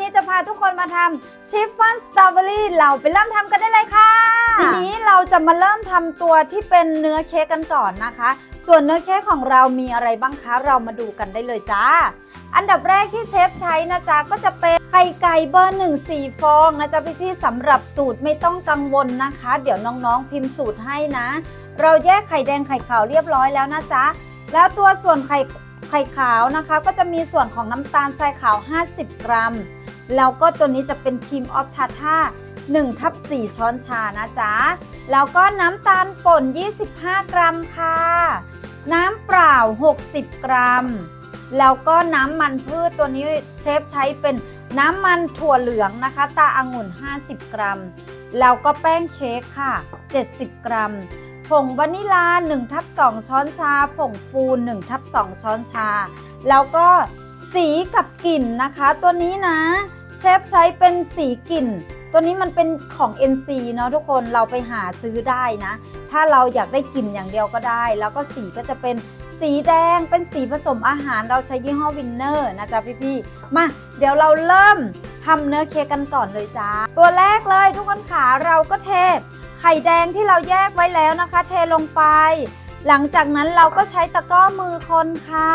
นี้จะพาทุกคนมาทำชิฟฟ่อนสตรอเบอรี่เราไปเริ่มทำกันได้เลยค่ะ ทีนี้เราจะมาเริ่มทำตัวที่เป็นเนื้อเค้กกันก่อนนะคะ ส่วนเนื้อเค้กของเรามีอะไรบ้างคะ เรามาดูกันได้เลยจ้า อันดับแรกที่เชฟใช้นะจ๊ะก็จะเป็นไข่ไก่เบอร์หนึ่งสี่ฟองนะจ๊ะพี่ๆสำหรับสูตรไม่ต้องกังวลนะคะ เดี๋ยวน้องๆพิมพ์สูตรให้นะ เราแยกไข่แดงไข่ขาวเรียบร้อยแล้วนะจ๊ะแล้วตัวส่วนไข่ไข่ขาวนะคะก็จะมีส่วนของน้ำตาลทรายขาว 50 กรัม แล้วก็ตัวนี้จะเป็นครีมออฟทาท่า1ทับ4ช้อนชานะจ๊ะ แล้วก็น้ำตาลป่น 25 กรัมค่ะ น้ำเปล่า 60 กรัม แล้วก็น้ำมันพืชตัวนี้เชฟใช้เป็นน้ำมันถั่วเหลืองนะคะ ตาอางุ่น 50 กรัม แล้วก็แป้งเค้กค่ะ 70 กรัม ผงวานิลา1ทับ2ช้อนชา ผงฟู1ทับ2ช้อนชา แล้วก็สีกับกลิ่นนะคะ ตัวนี้นะ เชฟใช้เป็นสีกลิ่น ตัวนี้มันเป็นของ NC เนาะทุกคนเราไปหาซื้อได้นะ ถ้าเราอยากได้กลิ่นอย่างเดียวก็ได้ แล้วก็สีก็จะเป็นสีแดงเป็นสีผสมอาหารเราใช้ยี่ห้อวินเนอร์นะจ๊ะพี่ๆ มาเดี๋ยวเราเริ่มทำเนื้อเค้กกันก่อนเลยจ้า ตัวแรกเลยทุกคนขาเราก็เทไข่แดงที่เราแยกไว้แล้วนะคะ เทลงไป หลังจากนั้นเราก็ใช้ตะกร้อมือคนค่ะ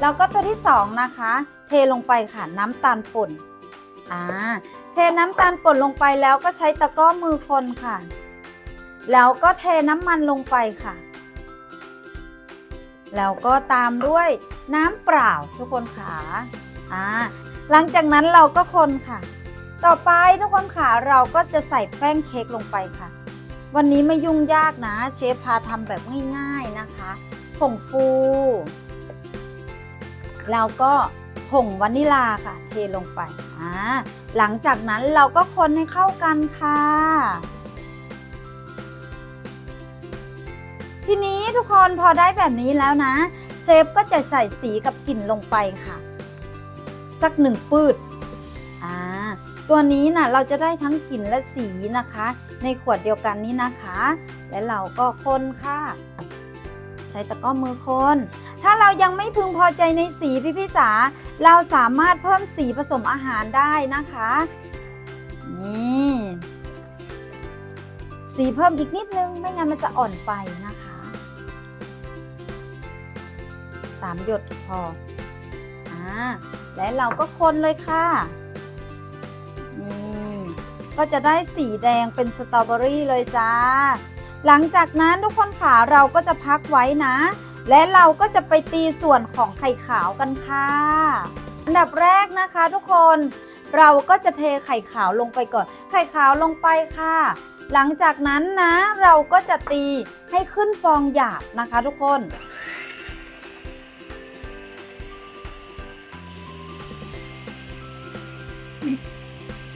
แล้วก็ตัวที่สองนะคะ เทลงไปค่ะน้ำตาลป่นอ่าเทน้ำตาลป่นลงไปแล้วก็ใช้ตะกร้อมือคนค่ะ แล้วก็เทน้ำมันลงไปค่ะ แล้วก็ตามด้วยน้ำเปล่าทุกคนขาอ่าหลังจากนั้นเราก็คนค่ะ ต่อไปทุกคนขาเราก็จะใส่แป้งเค้กลงไปค่ะ วันนี้ไม่ยุ่งยากนะ เชฟพาทำแบบง่ายๆนะคะผงฟู แล้วก็ผงวานิลาค่ะ เทลงไปอ่าหลังจากนั้นเราก็คนให้เข้ากันค่ะ ทีนี้ทุกคนพอได้แบบนี้แล้วนะ เชฟก็จะใส่สีกับกลิ่นลงไปค่ะ สักหนึ่งปืดอ่าตัวนี้นะเราจะได้ทั้งกลิ่นและสีนะคะ ในขวดเดียวกันนี้นะคะ และเราก็คนค่ะ ใช้ตะก้อมือคน ถ้าเรายังไม่พึงพอใจในสีพี่พี่จ๋าเราสามารถเพิ่มสีผสมอาหารได้นะคะ นี่ สีเพิ่มอีกนิดนึง ไม่งั้นมันจะอ่อนไปนะคะสามหยดพออ่าและเราก็คนเลยค่ะ นี่ก็จะได้สีแดงเป็นสตรอเบอรี่เลยจ้า หลังจากนั้นทุกคนขาเราก็จะพักไว้นะ และเราก็จะไปตีส่วนของไข่ขาวกันค่ะ อันดับแรกนะคะทุกคนเราก็จะเทไข่ขาวลงไปก่อน ไข่ขาวลงไปค่ะ หลังจากนั้นนะเราก็จะตีให้ขึ้นฟองหยาบนะคะทุกคน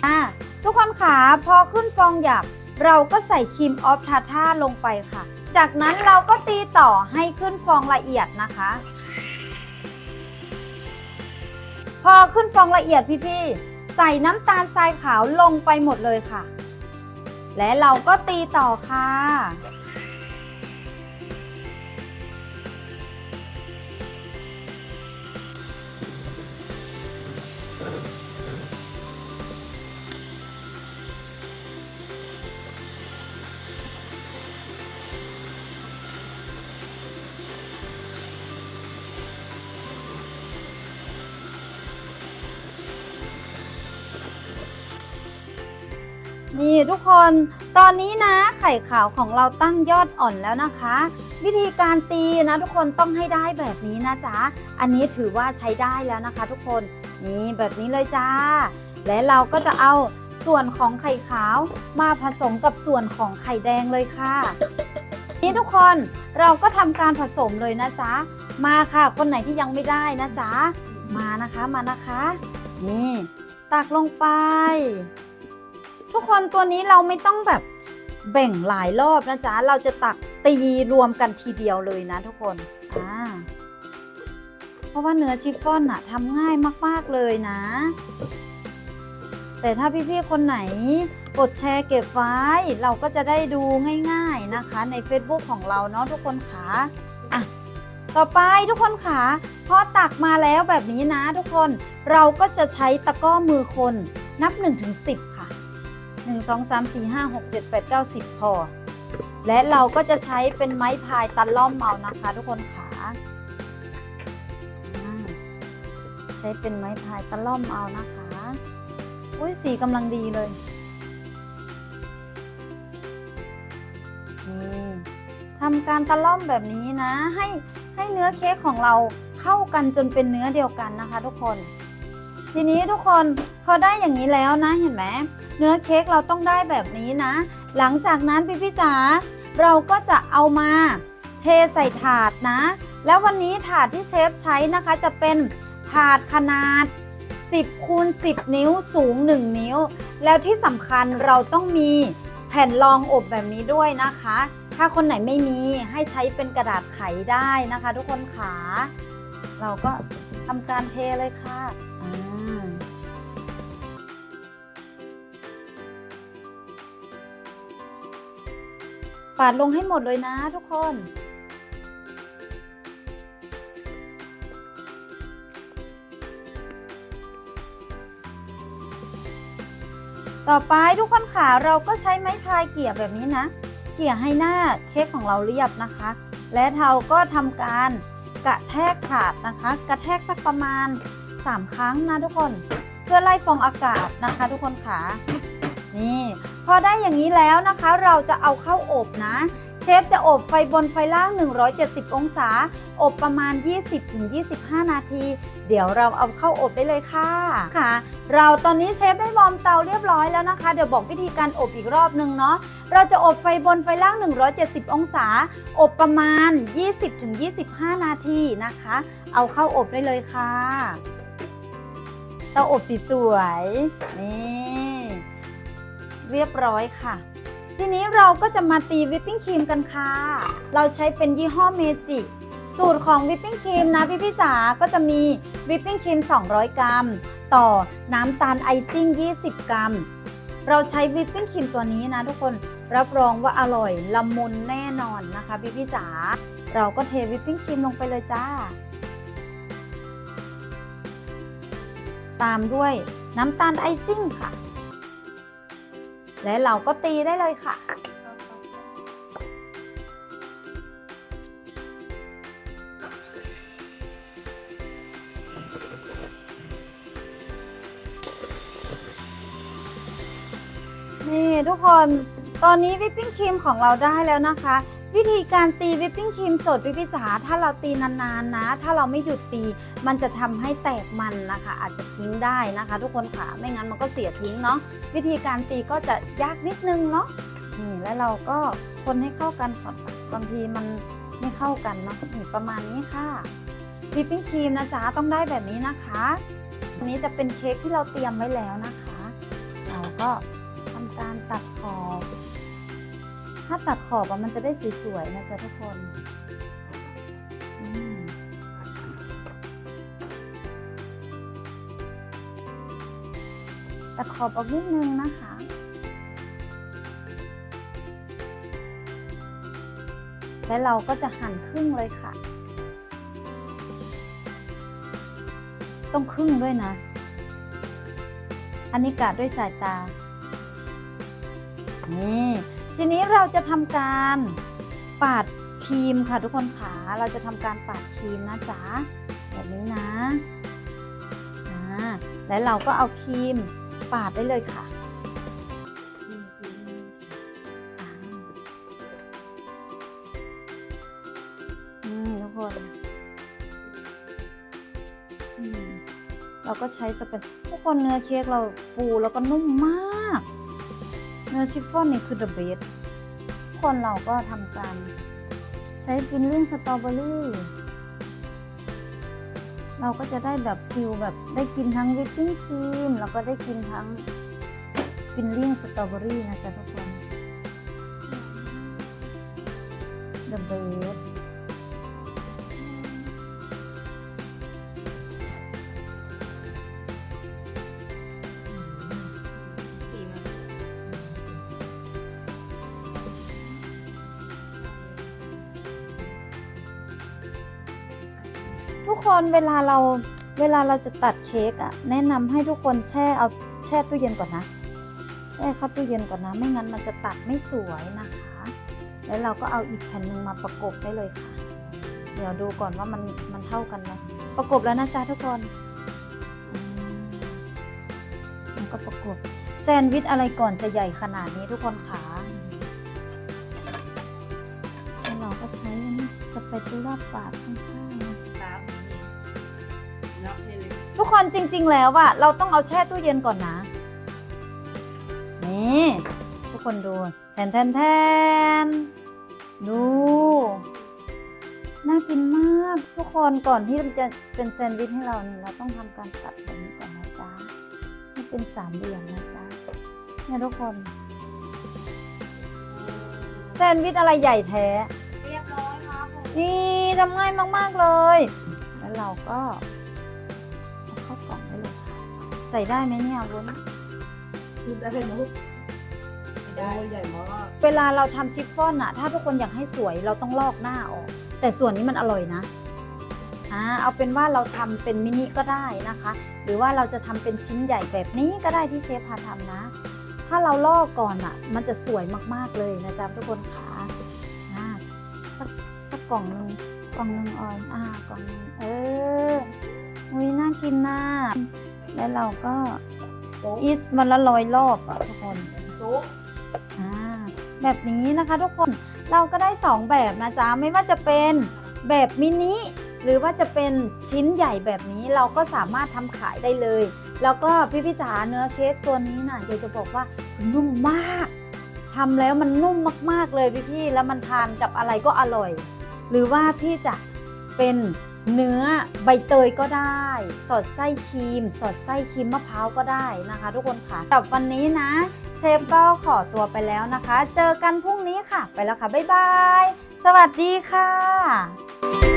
อะทุกคนขาพอขึ้นฟองหยาบ เราก็ใส่ครีมออฟทาท่าลงไปค่ะ จากนั้นเราก็ตีต่อให้ขึ้นฟองละเอียดนะคะ พอขึ้นฟองละเอียดพี่ๆ ใส่น้ำตาลทรายขาวลงไปหมดเลยค่ะ และเราก็ตีต่อค่ะ นี่ทุกคนตอนนี้นะไข่ขาวของเราตั้งยอดอ่อนแล้วนะคะ วิธีการตีนะทุกคนต้องให้ได้แบบนี้นะจ๊ะ อันนี้ถือว่าใช้ได้แล้วนะคะ ทุกคนนี่แบบนี้เลยจ้า และเราก็จะเอาส่วนของไข่ขาวมาผสมกับส่วนของไข่แดงเลยค่ะ นี่ทุกคนเราก็ทำการผสมเลยนะจ๊ะ มาค่ะ คนไหนที่ยังไม่ได้นะจ๊ะ มานะคะมานะคะ นี่ ตักลงไป ทุกคนตัวนี้เราไม่ต้องแบบแบ่งหลายรอบนะจ๊ะ เราจะตักตีรวมกันทีเดียวเลยนะทุกคนอ่าเพราะว่าเนื้อชิฟฟ่อนอะทำง่ายมากๆเลยนะ แต่ถ้าพี่ๆคนไหนกดแชร์เก็บไว้ เราก็จะได้ดูง่าย ๆนะคะ ใน Facebook ของเราเนาะทุกคนค่ะอะต่อไปทุกคนค่ะพอตักมาแล้วแบบนี้นะทุกคนเราก็จะใช้ตะก้อมือคนนับ1ถึง10ค 1 2 3 4 5 6 7 8 9 10 พอ และเราก็จะใช้เป็นไม้พายตันล่อมเมานะคะ ทุกคนค่ะอ่าใช้เป็นไม้พายตันล่อมเอานะคะอุ้ยสีกำลังดีเลยนี่ทำการตะล่อมแบบนี้นะ ให้ให้เนื้อเค้กของเราเข้ากันจนเป็นเนื้อเดียวกันนะคะ ทุกคน ทีนี้ทุกคนพอได้อย่างนี้แล้วนะเห็นไหม เนื้อเค้กเราต้องได้แบบนี้นะ หลังจากนั้นพี่พี่จ๋าเราก็จะเอามาเทใส่ถาดนะ แล้ววันนี้ถาดที่เชฟใช้นะคะจะเป็นถาดขนาด 10คูณ10 นิ้วสูง 1 นิ้ว แล้วที่สำคัญเราต้องมีแผ่นรองอบแบบนี้ด้วยนะคะ ถ้าคนไหนไม่มีให้ใช้เป็นกระดาษไขได้นะคะ ทุกคนขา เราก็ทำการเทเลยค่ะ ปาดลงให้หมดเลยนะทุกคน ต่อไปทุกคนค่ะเราก็ใช้ไม้พายเกี่ยแบบนี้นะ เกี่ยให้หน้าเค้กของเราเรียบนะคะ และเราก็ทำการกระแทกถาดนะคะ กระแทกสักประมาณ 3 ครั้งนะทุกคน เพื่อไล่ฟองอากาศนะคะ ทุกคนค่ะนี่ พอได้อย่างนี้แล้วนะคะเราจะเอาเข้าอบนะ เชฟจะอบไฟบนไฟล่าง 170 องศา อบประมาณ 20-25 นาที เดี๋ยวเราเอาเข้าอบได้เลยค่ะค่ะ เราตอนนี้เชฟได้วอร์มเตาเรียบร้อยแล้วนะคะ เดี๋ยวบอกวิธีการอบอีกรอบนึงเนาะเราจะอบไฟบนไฟล่าง 170 องศา อบประมาณ 20-25 นาทีนะคะ เอาเข้าอบได้เลยค่ะเตาอบสีสวยนี่ เรียบร้อยค่ะ ทีนี้เราก็จะมาตีวิปปิ้งครีมกันค่ะ เราใช้เป็นยี่ห้อเมจิสูตรของวิปปิ้งครีมนะพี่พี่จ๋าก็จะมีวิปปิ้งครีม 200 กรัม ต่อน้ำตาลไอซิ่ง 20 กรัม เราใช้วิปปิ้งครีมตัวนี้นะทุกคนรับรองว่าอร่อยละมุนแน่นอนนะคะพี่พี่จ๋าเราก็เทวิปปิ้งครีมลงไปเลยจ้า ตามด้วยน้ำตาลไอซิ่งค่ะ และเราก็ตีได้เลยค่ะ นี่ทุกคน ตอนนี้วิปปิ้งครีมของเราได้แล้วนะคะ วิธีการตีวิปปิ้งครีมสดพี่พี่จ๋าถ้าเราตีนานๆนะ ถ้าเราไม่หยุดตี มันจะทำให้แตกมันนะคะ อาจจะทิ้งได้นะคะ ทุกคนค่ะไม่งั้นมันก็เสียทิ้งเนาะวิธีการตีก็จะยากนิดนึงเนาะนี่แล้วเราก็คนให้เข้ากันก่อนบางทีมันไม่เข้ากันเนาะนี่ประมาณนี้ค่ะวิปปิ้งครีมนะจ๊ะต้องได้แบบนี้นะคะอันนี้จะเป็นเค้กที่เราเตรียมไว้แล้วนะคะ เราก็ทำการตัดขอบ ถ้าตัดขอบอะมันจะได้สวยๆนะจ๊ะทุกคนตัดขอบออกนิดนึงนะคะและเราก็จะหั่นครึ่งเลยค่ะ ต้องครึ่งด้วยนะ อันนี้กะด้วยสายตา นี่ เราจะทำการปาดครีมค่ะทุกคนขาเราจะทำการปาดครีมนะจ๊ะแบบนี้นะอ่าและเราก็เอาครีมปาดได้เลยค่ะนี่ทุกคน เราก็ใช้สเปนทุกคนเนื้อเค้กเราฟูแล้วก็นุ่มมาก เนื้อชิฟฟ่อนนี่คือ the best คนเราก็ทำการใช้ฟิลลิ่งสตรอเบอรี่เราก็จะได้แบบฟิลแบบได้กินทั้งวิปปิ้งครีมแล้วก็ได้กินทั้งฟิลลิ่งสตรอเบอรี่นะจ๊ะทุกคน the best ทุกคนเวลาเราเวลาเราจะตัดเค้กอะแนะนำให้ทุกคนแช่เอาแช่ตู้เย็นก่อนนะ แช่เข้าตู้เย็นก่อนนะ ไม่งั้นมันจะตัดไม่สวยนะคะ แล้วเราก็เอาอีกแผ่นหนึ่งมาประกบได้เลยค่ะ เดี๋ยวดูก่อนว่ามันมันเท่ากันไหมประกบแล้วนะจ๊ะทุกคนมันก็ประกบแซนด์วิชอะไรก่อนจะใหญ่ขนาดนี้ทุกคนขาแล้วเราก็ใช้สเปตูล่าปาด นับให้เลยทุกคนจริง ๆ แล้วอะเราต้องเอาแช่ตู้เย็นก่อนนะ นี่ ทุกคนดูแทนแทนแทนดู น่ากินมาก ทุกคนก่อนที่มันจะเป็นแซนด์วิชให้เราเนี่ยเราต้องทำการตัดแบบนี้ก่อนนะจ๊ะให้เป็นสามเหลี่ยมนะจ๊ะเนี่ยทุกคน แซนด์วิชอะไรใหญ่แท้ เรียบร้อยครับผมนี่ทำง่ายมาก ๆ เลย แล้วเราก็ ส่ได้ไหมเนี่ยวุ้นพูดได้เลยนะลูกไม่ได้ใหญ่มากเวลาเราทำชิฟฟ่อนอะถ้าทุกคนอยากให้สวยเราต้องลอกหน้าออก แต่ส่วนนี้มันอร่อยนะอ่าเอาเป็นว่าเราทำเป็นมินิก็ได้นะคะ หรือว่าเราจะทำเป็นชิ้นใหญ่แบบนี้ก็ได้ที่เชฟพาทำนะ ถ้าเราลอกก่อนอะมันจะสวยมากๆเลยนะจ๊ะทุกคนค่ะอ่าสักสักกล่องหนึ่งกล่องหนึ่งออนอ่ากล่องหนึ่งเอออุ้ยน่ากินน่า แล้วเราก็โต๊ะอีสวันละร้อยรอบอะทุกคนโต๊ะอ่าแบบนี้นะคะทุกคนเราก็ได้ 2 แบบนะจ๊ะไม่ว่าจะเป็นแบบมินิหรือว่าจะเป็นชิ้นใหญ่แบบนี้เราก็สามารถทำขายได้เลย แล้วก็พี่พี่จ๋าเนื้อเค้กตัวนี้น่ะอยากจะบอกว่านุ่มมากทำแล้วมันนุ่มมากๆเลยพี่พี่ๆแล้วมันทานกับอะไรก็อร่อย หรือว่าพี่จะเป็น เนื้อใบเตยก็ได้ สอดไส้ครีม สอดไส้ครีมมะพร้าวก็ได้นะคะ ทุกคนค่ะสำหรับวันนี้นะ เชฟก็ขอตัวไปแล้วนะคะ เจอกันพรุ่งนี้ค่ะ ไปแล้วค่ะ บ๊ายบาย สวัสดีค่ะ